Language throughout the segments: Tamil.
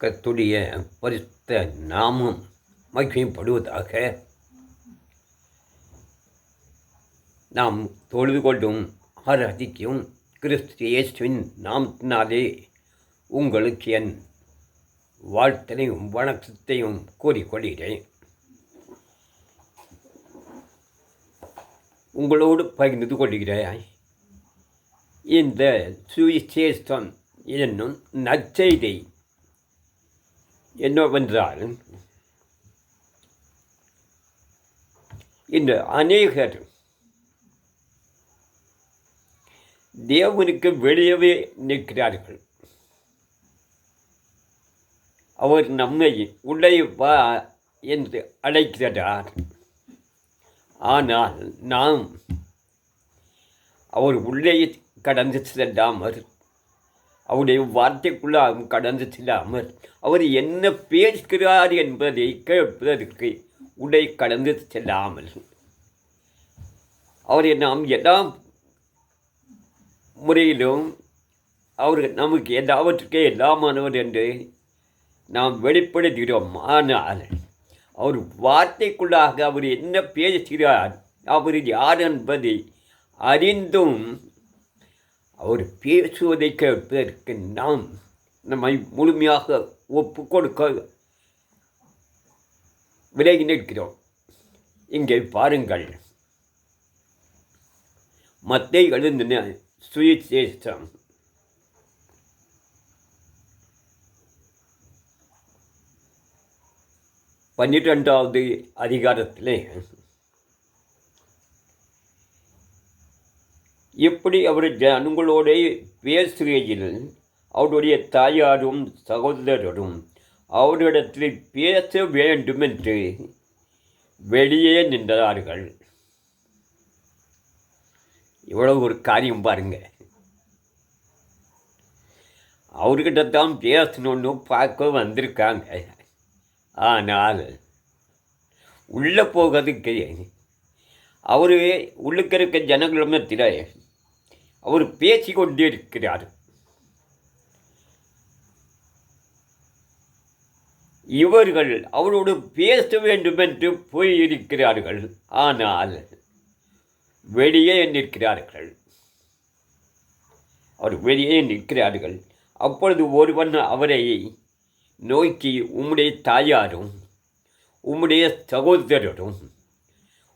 கத்துடைய பரிசுத்த நாமம் மகிமைப்படுவதாக நாம் தொழுது கொள்ளும் ஆராதிக்கும் கிறிஸ்து இயேசுவின் நாமத்தினாலே உங்களுக்கு என் வாழ்த்தனையும் வணக்கத்தையும் கூறிக்கொள்கிறேன். உங்களோடு பகிர்ந்து கொள்கிறேன். இந்த சுவிசேஷம் என்னும் நற்செய்தி என்னவென்றால் இந்த அநேகர் தேவனுக்கு வெளியவே நிற்கிறார்கள். அவர் நம்மை உள்ளே வா என்று அழைக்கிறார். ஆனால் நாம் அவர் உள்ளே கடந்து செல்லாமல் அவருடைய வார்த்தைக்குள்ளாகவும் கடந்து செல்லாமல் அவர் என்ன பேசுகிறார் என்பதை கேட்பதற்கு உடை கடந்து செல்லாமல். அவரை நாம் எல்லா முறையிலும் அவர் நமக்கு எல்லாவற்றுக்கே எல்லாமானவர் என்று நாம் வெளிப்படுத்துகிறோம். ஆனால் அவர் வார்த்தைக்குள்ளாக அவர் என்ன பேசுகிறார் அவர் யார் என்பதை அறிந்தும் அவர் பேசுவதை கேட்பதற்கு நாம் நம்மை முழுமையாக ஒப்பு கொடுக்க விலகி நிற்கிறோம். இங்கே பாருங்கள். மத்தை எழுந்தின சுயசேஷம் பன்னிரெண்டாவது அதிகாரத்திலே இப்படி அவர் ஜனங்களோட பேசுகையில் அவருடைய தாயாரும் சகோதரரும் அவரிடத்தில் பேச வேண்டுமென்று வெளியே நின்றார்கள். இவ்வளவு ஒரு காரியம் பாருங்க. அவர்கிட்ட தான் பேசணும்னு பார்க்க வந்திருக்காங்க. ஆனால் உள்ளே போகிறதுக்கு அவர் உள்ளுக்க இருக்க ஜனங்களிடத்தில் அவர் பேசி இருக்கிறார். இவர்கள் அவரோடு பேச வேண்டும் என்று போயிருக்கிறார்கள். ஆனால் வெளியே நிற்கிறார்கள். அவர் வெளியே நிற்கிறார்கள். அப்பொழுது ஒருவன் அவரை நோக்கி உம்முடைய தாயாரும் உம்முடைய சகோதரரும்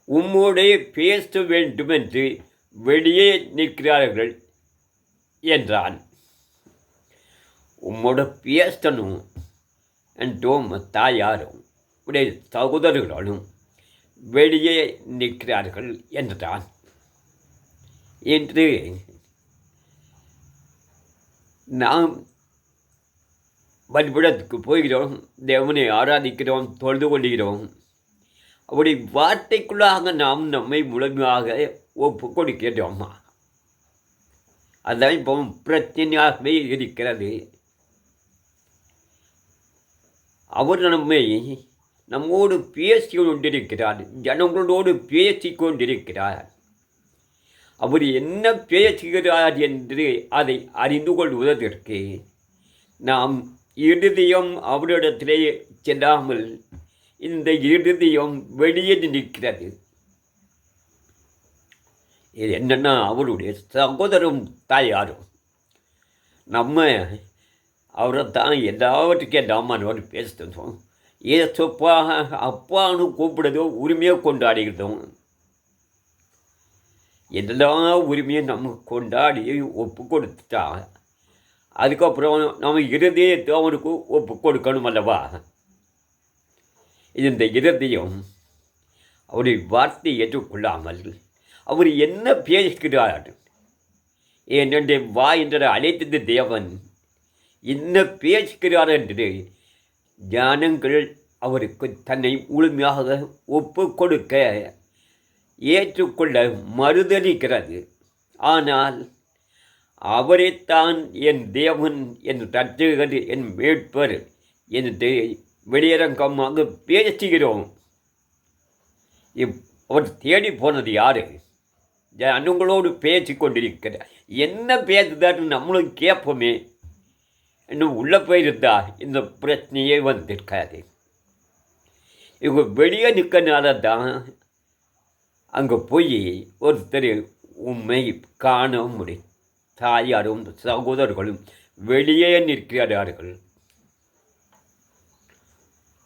உம்முடைய பேச வேண்டுமென்று வெளியே நிற்கிறார்கள் என்றான். உம்மோட பேசணும் என்றும் தாயாரும் உடைய சகோதரர்களும் வெளியே நிற்கிறார்கள் என்றான். என்று நாம் வழிபடத்துக்கு போகிறோம் தேவனை ஆராதிக்கிறோம் தொழுது கொள்கிறோம் அவருடைய வார்த்தைக்குள்ளாக நாம் நம்மை முழுமையாக ஒப்பு கொடுக்கிறோமா அதான் இப்போ பிரச்சனையாகவே இருக்கிறது. அவர் நம்மை நம்மோடு பேசி கொண்டிருக்கிறார் ஜனங்களோடு பேசி கொண்டிருக்கிறார் அவர் என்ன பேசுகிறார் என்று அதை அறிந்து கொள்வதற்கு நாம் இருதயம் அவரிடத்திலே செல்லாமல் இந்த இருதயம் வெளியே நிற்கிறது. இது என்னென்னா அவருடைய சகோதரம் தாயாரும். நம்ம அவரை தான் எல்லாவற்றுக்கும் எல்லாமானவர் பேசுகிறோம். ஏசப்பா அப்பான்னு கூப்பிடுறதோ உரிமையாக கொண்டாடுகிறதும். எல்லா உரிமையும் நம்ம கொண்டாடி ஒப்பு கொடுத்துட்டா அதுக்கப்புறம் நம்ம இருதயத்தை அவனுக்கு ஒப்பு கொடுக்கணும் அல்லவா? இந்த இதத்தையும் அவருடைய வார்த்தை ஏற்றுக்கொள்ளாமல் அவர் என்ன பேசுகிறார்? என்னுடைய வா என்ற அழைத்தது தேவன் என்ன பேசுகிறார் என்று ஜனங்கள் அவருக்கு தன்னை முழுமையாக ஒப்பு கொடுக்க ஏற்றுக்கொள்ள மறுதளிக்கிறது ஆனால் அவரைத்தான் என் தேவன் என் தட்டுகர் என் மேட்பர் என்று வெளியரங்கமாக பேசுகிறோம் இப் அவர் தேடி போனது யாரு? ஜனங்களோடு பேசி கொண்டிருக்கிற என்ன பேசுதான்னு நம்மளும் கேட்போமே இன்னும் உள்ளே போயிருந்தா இந்த பிரச்சனையே வந்திருக்காது. இவங்க வெளியே நிற்கனால தான் அங்கே போய் ஒருத்தர் உண்மை காண முடியும். தாயாரும் சகோதரர்களும் வெளியே நிற்கிறார்கள்.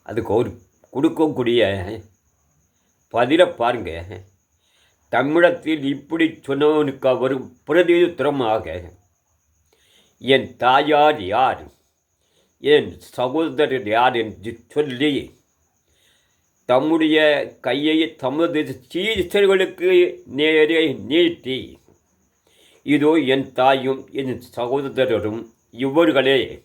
அதுக்கு ஒரு கொடுக்கக்கூடிய பதில பாருங்க. தமிழத்தில் இப்படி சொன்னவனுக்கு அவர் பிரதித்திரமாக என் தாயார் யார்? என் சகோதரர் யார்? என்று சொல்லி தம்முடைய கையை தமது சீசர்களுக்கு நேரே நீட்டி இதோ என் தாயும் என் சகோதரரும் இவர்களே.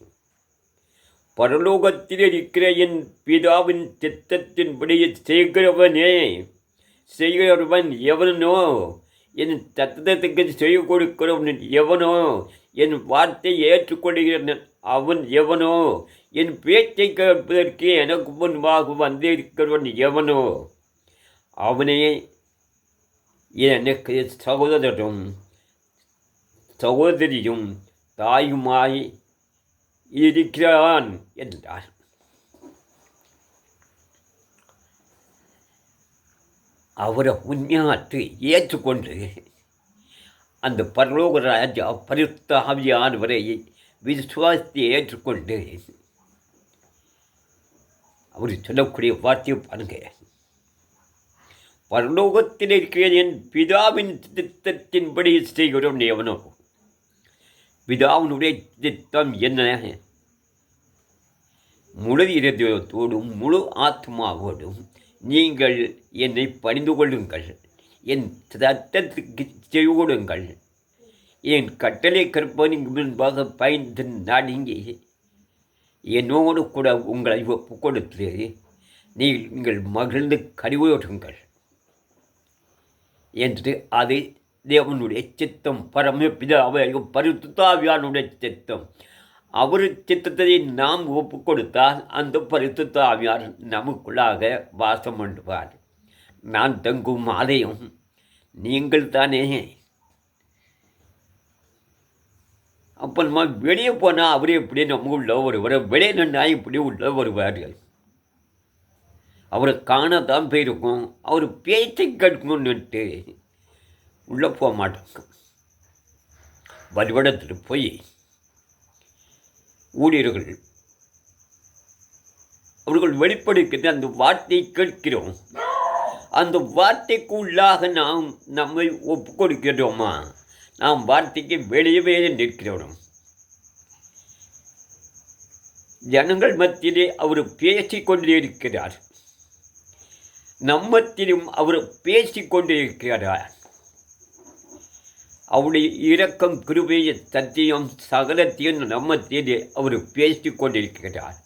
பரலோகத்தில் இருக்கிற என் பிதாவின் சித்தத்தின்படி செய்கிறவனே செய்கிறவன் எவனோ? என் தத்தத்துக்கு செய்ய கொடுக்கிறவன் எவனோ? என் வார்த்தை ஏற்றுக்கொள்கிறவன் அவன் எவனோ? என் பேச்சை கேட்பதற்கு எனக்கு முன்பாக வந்திருக்கிறவன் எவனோ? அவனே எனக்கு சகோதரரும் சகோதரியும் தாயுமாய் இருக்கிறான் என்றார் அவரை உண்மையாற்று ஏற்றுக்கொண்டு அந்த பரலோக ராஜா பரிசுத்த ஆவியானவரை விசுவாசத்தை ஏற்றுக்கொண்டு அவர் சொல்லக்கூடிய வார்த்தையை பாருங்க. பரலோகத்தில் இருக்கிற என் பிதாவின் திட்டத்தின்படி செய்கிறோம் எவனோ பிதாவினுடைய திட்டம் என்ன முழு இருதயத்தோடும் முழு ஆத்மாவோடும் நீங்கள் என்னை பணிந்து கொள்ளுங்கள் என் சட்டத்துக்கு செய்கொடுங்கள் என் கட்டளை கற்பனைக்கு முன்பாக பயந்து நாடுங்கி என்னோடு கூட உங்களை ஒப்பு கொடுத்து நீங்கள் மகிழ்ந்து கழிவோடுங்கள் என்று அதை தேவனுடைய சித்தம் பரமபிதாவை பரிசுத்தாவியானுடைய சித்தம். அவர் சித்தத்தை நாம் ஒப்பு கொடுத்தால் அந்த பரிசுத்தாவியார் நமக்குள்ளாக வாசம் பண்ணுவார். நான் தங்கும் ஆலயம் நீங்கள் தானே. அப்போ நம்ம வெளியே போனால் அவர் எப்படி நம்ம உள்ள வருவார் வெளியே நின்றா இப்படி உள்ள வருவார்கள். அவரை காணத்தான் போயிருக்கும். அவர் பேச்சை கேட்கணுன்னுட்டு உள்ளே போக மாட்டோம் வழிபடத்தில் போய் ஊழியர்கள் அவர்கள் வெளிப்படுகின்ற அந்த வார்த்தை கேட்கிறோம். அந்த வார்த்தைக்கு உள்ளாக நாம் நம்மை ஒப்பு கொடுக்கிறோமா நாம் வார்த்தைக்கு வெளியவே நிற்கிறோம். ஜனங்கள் மத்தியிலே அவர் பேசிக்கொண்டே இருக்கிறார். நம்மத்திலும் அவர் பேசிக்கொண்டே இருக்கிறார். அவருடைய இரக்கம் கிருபைய சத்தியம் சகலத்தையும் நம்மத்திலே அவர் பேசி கொண்டிருக்கிறார்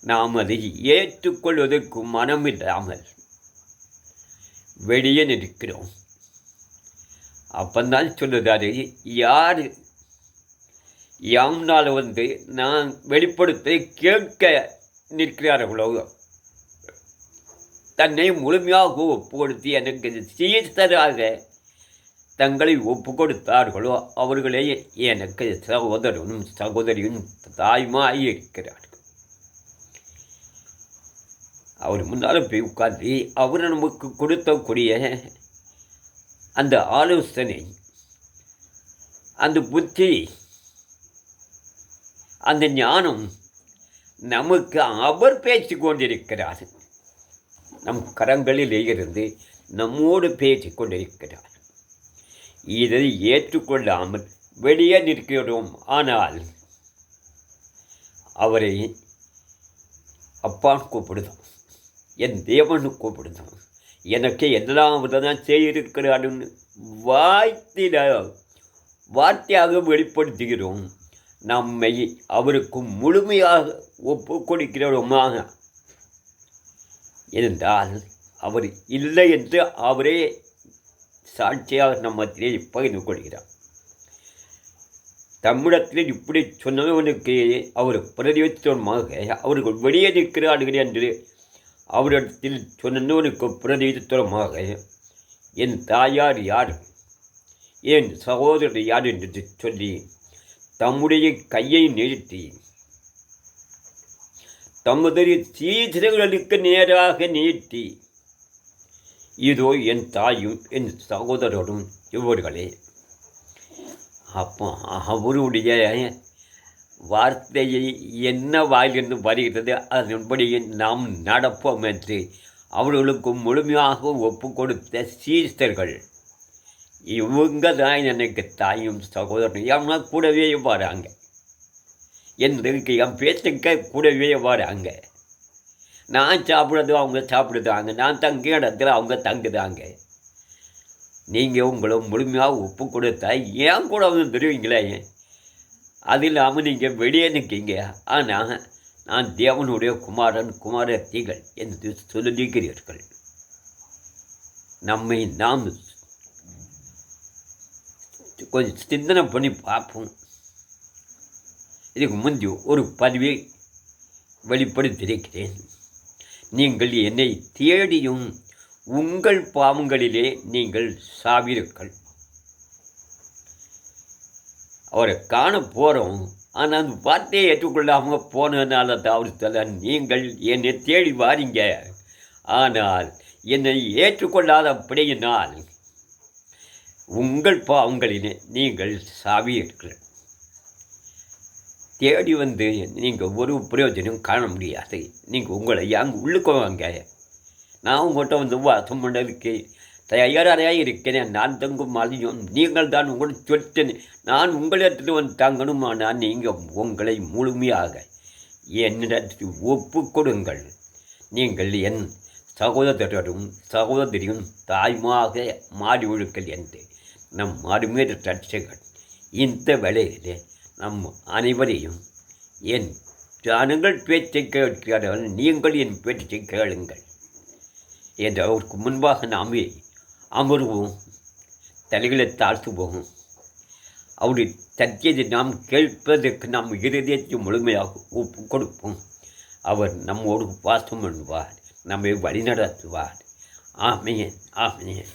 நாம் அதை ஏற்றுக்கொள்வதற்கு மனமில்லாமல் வெளியே நிற்கிறோம். அப்பந்தான் சொல்லுதாரு யார்? யாம்னால் வந்து நான் வெளிப்படுத்த கேட்க நிற்கிறார்களோ தன்னை முழுமையாக ஒப்பு எனக்கு சீர்த்தராக தங்களை ஒப்பு கொடுத்தார்களோ அவர்களே எனக்கு சகோதரனும் சகோதரியும் தாயுமாய் இருக்கிறார்கள் அவர் முன்னால் போய் உட்காந்து அவர் நமக்கு கொடுத்தக்கூடிய அந்த ஆலோசனை அந்த புத்தி அந்த ஞானம் நமக்கு அவர் பேசி கொண்டிருக்கிறார். நம் கரங்களிலே இருந்து நம்மோடு பேசி கொண்டிருக்கிறார். இதை ஏற்றுக்கொள்ளாமல் வெளியே நிற்கிறோம் ஆனால் அவரை அப்பான் கூப்பிடுதோம் என் தேவனு கூப்பிடுதோம் எனக்கு எல்லாம் தான் செய்திருக்கிறான்னு வாய்த்தில வார்த்தையாக வெளிப்படுத்துகிறோம். நம்மை அவருக்கு முழுமையாக ஒப்பு கொடுக்கிறோமாக. இருந்தால் அவர் இல்லை என்று அவரே சாட்சியாக நம்மத்திலே பகிர்ந்து கொள்கிறார். தமிழத்தில் இப்படி சொன்னவனுக்கு அவர் பிரதியுத்தரமாக அவர்கள் வெளியே நிற்கிறார்கள் என்று அவரிடத்தில் சொன்னவனுக்கு பிரதியுத்தரமாக என் தாயார் யார்? என் சகோதரர் யார் என்று சொல்லி தம்முடைய கையை நிறுத்தி தமது சீசர்களுக்கு நேராக நீட்டி இதோ என் தாயும் என் சகோதரரும் இவர்களே. அப்போ அவருடைய வார்த்தையை என்ன வாயிலிருந்து வருகிறது அதன்படி நாம் நடப்போம் என்று அவர்களுக்கு முழுமையாக ஒப்பு கொடுத்த சீஸ்தர்கள். இவங்க தான் எனக்கு தாயும் சகோதரனும் ஏன்னா கூடவே வராங்க. என்று என் பேச்சுக்க கூடவே வராங்க. நான் சாப்பிட்றது அவங்க சாப்பிடுதாங்க நான் தங்கிய இடத்துல அவங்க தங்குதாங்க நீங்கள் உங்களை முழுமையாக ஒப்பு கொடுத்தா ஏன் கூட வந்து தருவீங்களே? அது இல்லாமல் நீங்கள் வெளியே நிற்கீங்க ஆனால் நான் தேவனுடைய குமாரன் குமாரத்திகள் என்று சொல்லுகிறீர்கள் நம்மை நாம் கொஞ்சம் சிந்தனை பண்ணி பார்ப்போம். இதுக்கு முந்தி ஒரு பதிவை வெளிப்படுத்தியிருக்கிறேன். நீங்கள் என்னை தேடியும் உங்கள் பாவங்களிலே நீங்கள் சாவீர்கள் அவரை காண போகிறோம் ஆனால் அந்த வார்த்தையை ஏற்றுக்கொள்ளாமல் போனதுனால தவறுத்தல நீங்கள் என்னை தேடி வாரீங்க. ஆனால் என்னை ஏற்றுக்கொள்ளாத அப்படியினால் உங்கள் பாவங்களிலே நீங்கள் சாவீர்கள் தேடி வந்து நீங்கள் ஒரு பிரயோஜனம் காண முடியாது. நீங்கள் உங்களை அங்கே உள்ளுக்கு வாங்க. நான் உங்கள்கிட்ட வந்து வாசம் பண்ணதுக்கு தயாராக இருக்கிறேன். நான் தங்கும் மதியம் நீங்கள் தான் உங்களை சொத்தேன் நான் உங்களிடத்தில் வந்து தங்கணுமானால் நீங்கள் உங்களை முழுமையாக என்னிடத்தில் ஒப்பு கொடுங்கள். நீங்கள் என் சகோதரரும் சகோதரியும் தாய்மாக மாறி ஒழுக்கள் என்று. நம் மாறுமே ரட்சகன் இந்த வேலையிலே நம் அனைவரையும் என் ஜானுங்கள் பேச்சை கேட்கிறார்கள் நீங்கள் என் பேச்சை கேளுங்கள் என்று அவருக்கு முன்பாக நாமே அமர்வோம் தலைகளை தாழ்த்துவோம். அவருடைய சத்தியத்தை நாம் கேட்பதற்கு நாம் இருதயத்தை முழுமையாக ஒப்பு கொடுப்போம். அவர் நம்மோடு வாசம் பண்ணுவார் நம்மை வழிநடத்துவார். ஆமையன் ஆமையன்